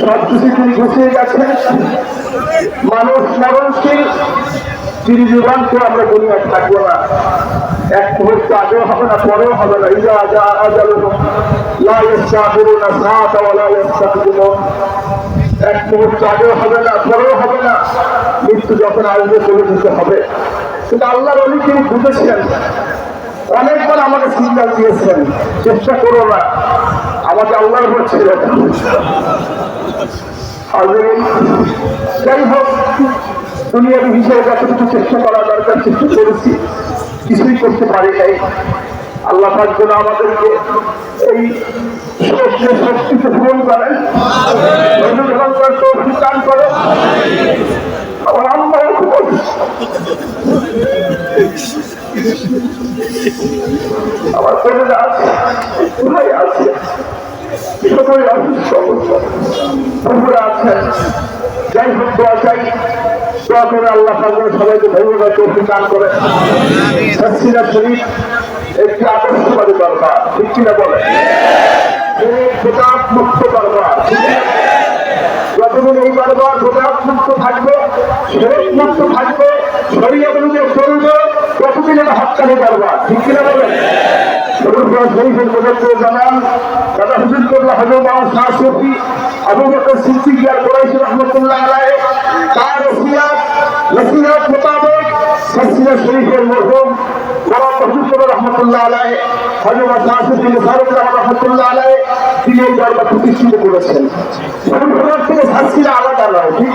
সব কিছু তিনি গুছিয়ে গেছেন মানুষ মরণশীল তিনি জীবনকে আমরা দুনিয়া থাকব না। এক মুহূর্ত আগেও হবে না, পরেও হবে না। ইজা আজা আজাল লা ইস্তাগফিরুনা সাআতা ওয়া লা ইস্তাগফিরুন এক মুহূর্ত আগেও হবে না, পরেও হবে না। মৃত্যু যখন আসবে চলে যেতে হবে। কিন্তু আল্লাহর অলি তিনি বুঝেছেন। অনেকবার আমাকে সিগন্যাল দিয়েছেন, চেষ্টা করো না। আমাকে আল্লাহর উপর যাই হোক, দুনিয়ার হিসেবে যতটুকু চেষ্টা করা দরকার, চেষ্টা করেছি। কিছুই করতে পারি নাই। আল্লাহ যেন আমাদেরকে এই শক্তি শক্তিতে পূরণ করেন। দান করে আমার আম্মা আছে, ভাই আছে। সকলে আছেন যাই হোক, দোয়া চাই। দোয়া করে আল্লাহ সবাইকে ধন্যবাদ, তৌফিক দান করে। শরীফ একটি আদর্শবাদী দরকার ঠিক কিনা বলে? থাকবে শরীর শরীর অনুযায়ী চলবে, ততদিন এটা হকানি দরবার, ঠিক কিনা শরীফুল শরীফের প্রদত্ত জানান, দাদা হুজুর করলা হজর বাবা শাহ সফি আবু বকর সিদ্দিক আর কুরাইশ রহমতুল্লাহ আলাইহি, তার ওসিয়াত নসিহত মোতাবেক সসিনা শরীফের মরহুম বাবা হুজুর রহমতুল্লাহ আলাইহি হজর শাহ সফি মুসারফ রহমতুল্লাহ আলাইহি, তিনি এই দরবার প্রতিষ্ঠিত করেছেন। ফুলফুলার থেকে শাস্তিরা আলাদা নয়, ঠিক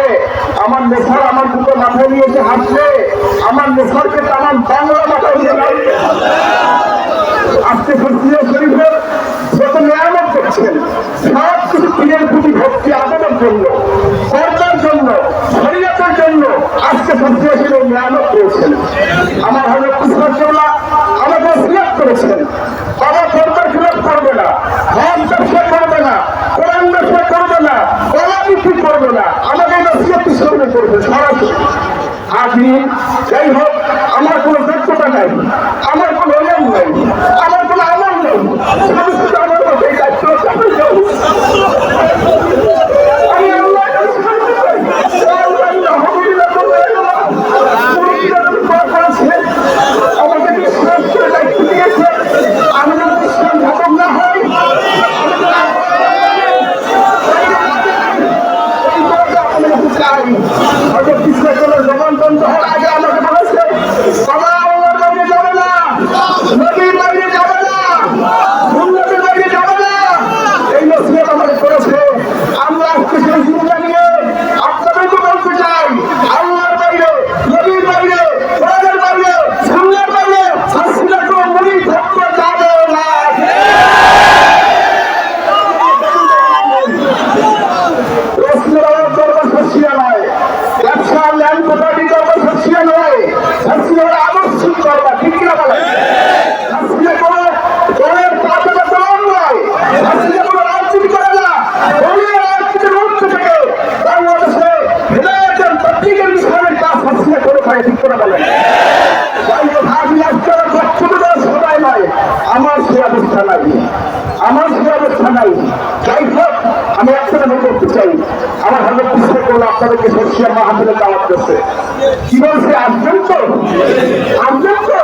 আমার নেশার আমার দুটো মাথায় নিয়ে এসে হাসলে আমার নেশারকে তো আমার বাংলা মাথায় নিয়ে আজকে ফুলফুল শরীফের যত নিয়ামত করছেন সব কিছু পীরের প্রতি ভক্তি আদরের জন্য, কর্তার জন্য, শরীয়তের জন্য আজকে ফুলফুল শরীফের নিয়ামত করেছেন। আমার হজরত কুসরতুল্লাহ আমাকে সিলেক করেছেন। বাবা কর্তার খিলাফ করবে না হক ব্যবসা করবে না কোরআন ব্যবসা করবে না কলা বিক্রি করবে না আমাকে নসিহত সামনে করবে সরাসরি আজকে যাই হোক, আমার কোনো যোগ্যতা নাই, আমার কোনো এলাম নাই, আমার কোনো আমল নাই। আমার মধ্যে এই জবানবন্ধ হওয়ার আমার অবস্থা নাই? আমার সে অবস্থা নাই? যাই হোক, আমি একটা করতে চাই। আমার হাজার চেষ্টা করল আপনাদেরকে সর্ষিয়া মাহাজনের দাওয়াত করছে কি বলছে, আসবেন তো? আসবেন তো?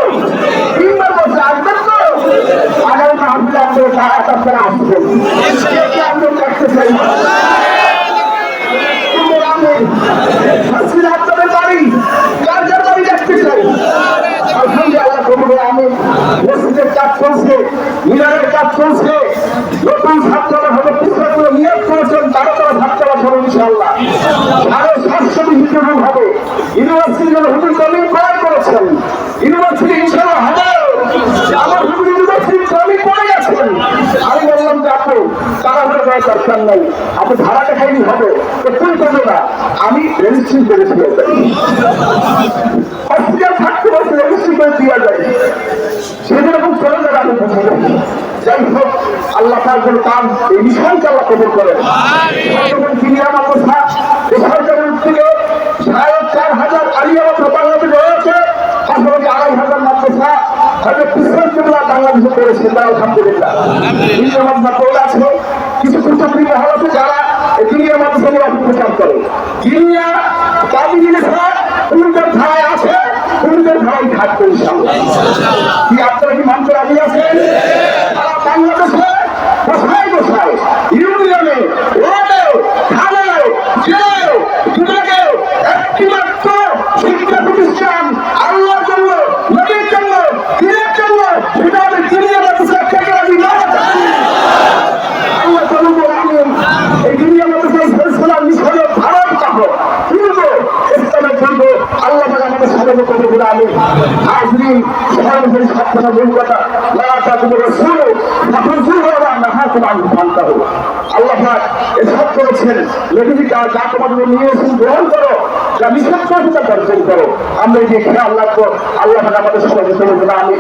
তিনবার বলছে, আসবেন তো? আগামী মাহাজনে আপনাদের আপনারা আসবেন। আন্দোলন করতে চাই কিন্তু আমি হাসিনা আপনাদের বাড়ি কার কার বাড়ি দেখতে চাই আলহামদুলিল্লাহ করব আমি মসজিদের কাজ চলছে মিনারের কাজ চলছে। নতুন ছাত্ররা হবে পুস্তকগুলো নিয়োগ করেছেন, তারা তারা ছাত্ররা হবে ইনশাল্লাহ সাড়ে সাতশো ডিগ্রি হবে। ইউনিভার্সিটি জন্য হুজুর জমিন ক্রয় করেছেন। ইউনিভার্সিটি ইনশাল্লাহ হবে। আমার হুজুর ইউনিভার্সিটি জমি করে গেছেন আমি বললাম যে, আপু, তারা হলে দরকার নাই। আপনি ভাড়া দেখাই দেরি হবে। তো তুই করবে না আমি রেজিস্ট্রি করে দিয়ে থাকতে বলছে রেজিস্ট্রি করে দেওয়া যায় চলে বুঝে যাই যাই হোক আল্লাহ তার জন্য কাম এই মিশনকে আল্লাহ কবুল করেন। যখন মাদ্রাসা এই সরকারের সাড়ে চার হাজার আলিয়া মাদ্রাসা বাংলাদেশে রয়েছে পাশাপাশি আড়াই হাজার মাদ্রাসা হয়তো কৃষ্ণ কিংবা বাংলাদেশে করেছে তারা আলহামদুলিল্লাহ। কিনিয়া মাদ্রাসা করে আছে কিছু মহল আছে যারা এই কিনিয়া মাদ্রাসা নিয়ে করে। কিনিয়া কাজী জিনিস পূর্বের ধারায় আছে পূর্বের ধারায় থাকবে ইনশাআল্লাহ। 네. সাথে করে বলে আমি হাজরিন সর্বশেষ সপ্তাহ মূল কথা লা তাকুবু রাসূল ফাকুল ওয়া নাহাকুম আন ফান্তাহু আল্লাহ পাক এসব করেছেন। নবীজি যা যা তোমাদের নিয়ে এসেছেন, গ্রহণ করো। যা নিষেধ করেছে তা বর্জন করো। আমরা এই যে খেয়াল রাখব, আল্লাহ পাক আমাদের সবাইকে চলে বলে আমি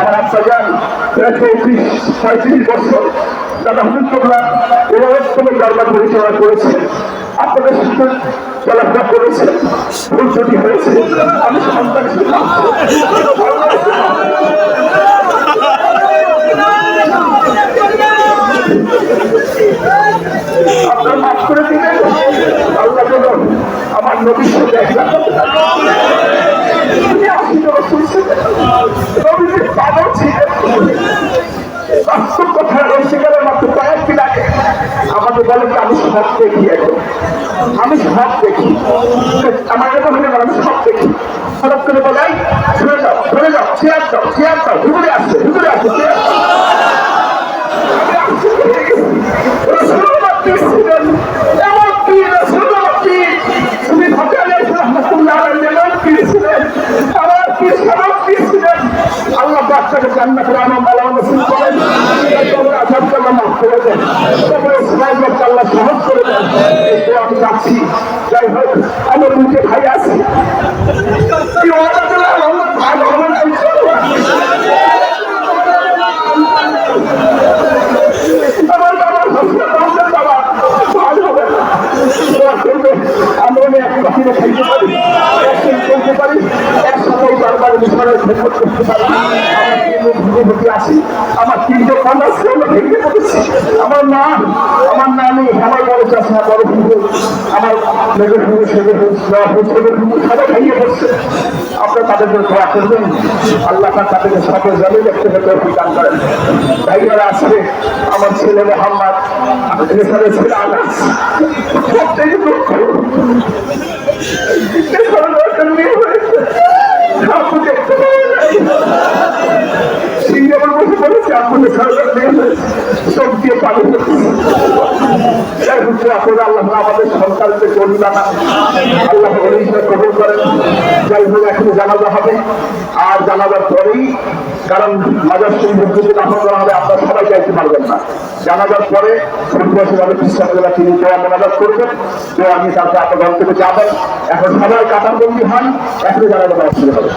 আমার করেছেন। আপনাদের চলাফেরা করেছে ভুল যদি হয়েছে। আমি সন্তান ছিলাম আপনার মাফ করে দিলেন আল্লাহ যেন আমার নবীর সাথে দেখা করতে পারে। তিনি আশিত বছর ছিলেন। নবীজির বাবাও ছিলেন। বাস্তব কথা রয়েছে গেলে মাত্র কয়েকদিন আগে আমাকে বলে যে আমি সব দেখি এখন আমি সব দেখি আমার কথা হলে আমি সব দেখি হঠাৎ করে বলাই সরে যাও সরে যাও চেয়ার দাও চেয়ার দাও ভিতরে আসছে ভিতরে আসছে চেয়ার দাও আমি আশ্চর্য হয়ে গেছি। রাসূলুল্লাহ পীর ছিলেন। এমন পীর, রাসূলুল্লাহ পীর। তুমি ভাবতে আলাইহি রাহমাতুল্লাহ আলাইহি এমন পীর ছিলেন। আমার পীর সাহেব পীর ছিলেন। আল্লাহ পাক তাকে জান্নাতের আনন্দ আল্লাহ নসিব করেন। তাই তোমরা আযাবকে আল্লাহ মাফ করে দেন। তবে ইসমাইলকে আল্লাহ সহজ করে দেন। এই দোয়া আমি যাচ্ছি। যাই হোক, আমার মুখে ভাই আছে। কি ওয়াদা দিলাম, আমার ভাই আমার ইনশাআল্লাহ। আমার বাবা আমার বাবা ভালো হবে না। দোয়া করবে, আমরা বাহিরে খাইতে পারি একদিন পারি। মিশনের খেদমত করতে পারি তিনজন ভূমিপতি আমার তিনটে কম আছে ভেঙে পড়েছি। আমার মা, আমার নানি, আমার বড় চাষা বড় ভূমি আমার মেঘের ভূমি সেদের ভূমি সেদের ভূমি সবাই ভেঙে পড়ছে। আপনারা তাদের জন্য আল্লাহ পাক তাদেরকে সকল জমি দেখতে পেতে করেন। ভাইয়ারা আছে আমার ছেলে মোহাম্মদ এখানে ছেলে আনাস। সবথেকে দুঃখ। দিয়ে এখন জানাজার সবাই চাইতে না। জানাজার পরে খ্রিস্টানরা তিনি দোয়া মোনাজাত করবেন। তো আমি তারপরে আপনার ঘর থেকে যাবেন এখন সবাই কাতারবন্দি হন। এখনই জানাজা শুরু হবে।